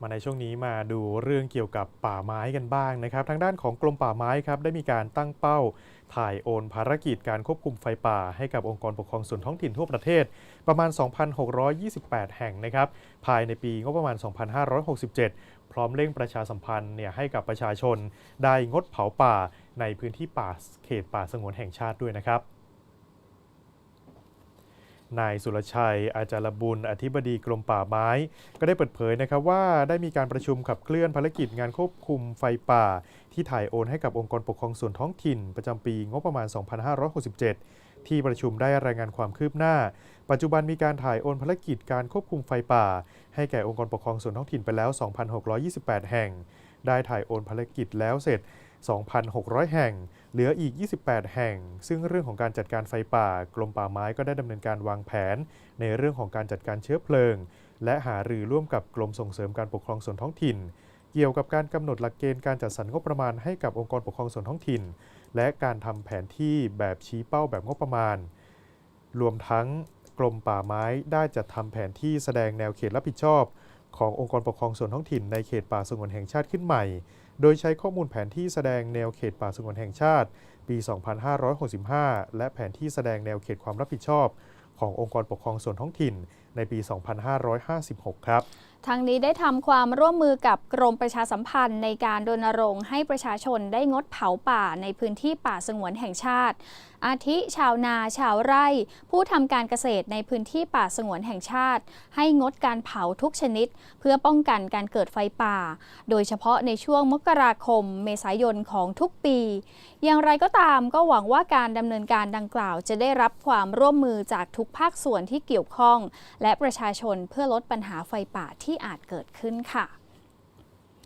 มาในช่วงนี้มาดูเรื่องเกี่ยวกับป่าไม้กันบ้างนะครับ ทางด้านของกรมป่าไม้ครับได้มีการตั้งเป้า ถ่ายโอนภารกิจการควบคุมไฟป่า ให้กับองค์กรปกครองส่วนท้องถิ่นทั่วประเทศ ประมาณ 2,628 แห่งนะครับภายในปีงบประมาณ 2,567 พร้อมเร่งประชาสัมพันธ์เนี่ยให้กับประชาชน ได้งดเผาป่าในพื้นที่ป่าเขตป่าสงวนแห่งชาติด้วยนะครับ นายสุรชัย อาจารบุญ อธิบดีกรมป่าไม้ ก็ได้เปิดเผยนะครับว่าได้มีการประชุมขับเคลื่อนภารกิจงานควบคุมไฟป่า ที่ถ่ายโอนให้กับองค์กรปกครองส่วนท้องถิ่น ประจำปีงบประมาณ 2567 ที่ประชุมได้รายงานความคืบหน้า ปัจจุบันมีการถ่ายโอนภารกิจการควบคุมไฟป่า ให้แก่องค์กรปกครองส่วนท้องถิ่นไปแล้ว 2,628 แห่ง ได้ถ่ายโอนภารกิจแล้วเสร็จ 2,600 แห่ง เหลืออีก 28 แห่ง ซึ่งเรื่องของการจัดการไฟป่ากรมป่าไม้ก็ได้ดำเนินการวางแผน ในเรื่องของการจัดการเชื้อเพลิง และหารือร่วมกับกรมส่งเสริมการปกครองส่วนท้องถิ่น เกี่ยวกับการกำหนดหลักเกณฑ์การจัดสรรงบประมาณให้กับองค์กรปกครองส่วนท้องถิ่น และการทำแผนที่แบบชี้เป้าแบบงบประมาณ รวมทั้งกรมป่าไม้ได้จัดทำแผนที่แสดงแนวเขตรับผิดชอบ ขององค์กรปกครองส่วนท้องถิ่นในเขตป่าสงวนแห่งชาติขึ้นใหม่ โดยใช้ข้อมูลแผนที่แสดงแนวเขตป่าสงวนแห่งชาติ ปี 2565 และแผนที่แสดงแนวเขตความรับผิดชอบ ขององค์กรปกครองส่วนท้องถิ่น ในปี 2556 ครับทางนี้ได้ทำความร่วมมือกับกรมประชาสัมพันธ์ในการรณรงค์ให้ประชาชนได้งดเผาป่าในพื้นที่ป่าสงวนแห่งชาติ อาทิชาวนาชาวไร่ ผู้ทำการเกษตรในพื้นที่ป่าสงวนแห่งชาติ ให้งดการเผาทุกชนิด เพื่อป้องกันการเกิดไฟป่า โดยเฉพาะในช่วงมกราคม เมษายนของทุกปี อย่างไรก็ตามก็หวังว่าการดำเนินการดังกล่าว จะได้รับความร่วมมือจากทุกภาคส่วนที่เกี่ยวข้อง และและประชาชนเพื่อลดปัญหาไฟป่าที่อาจเกิดขึ้นค่ะ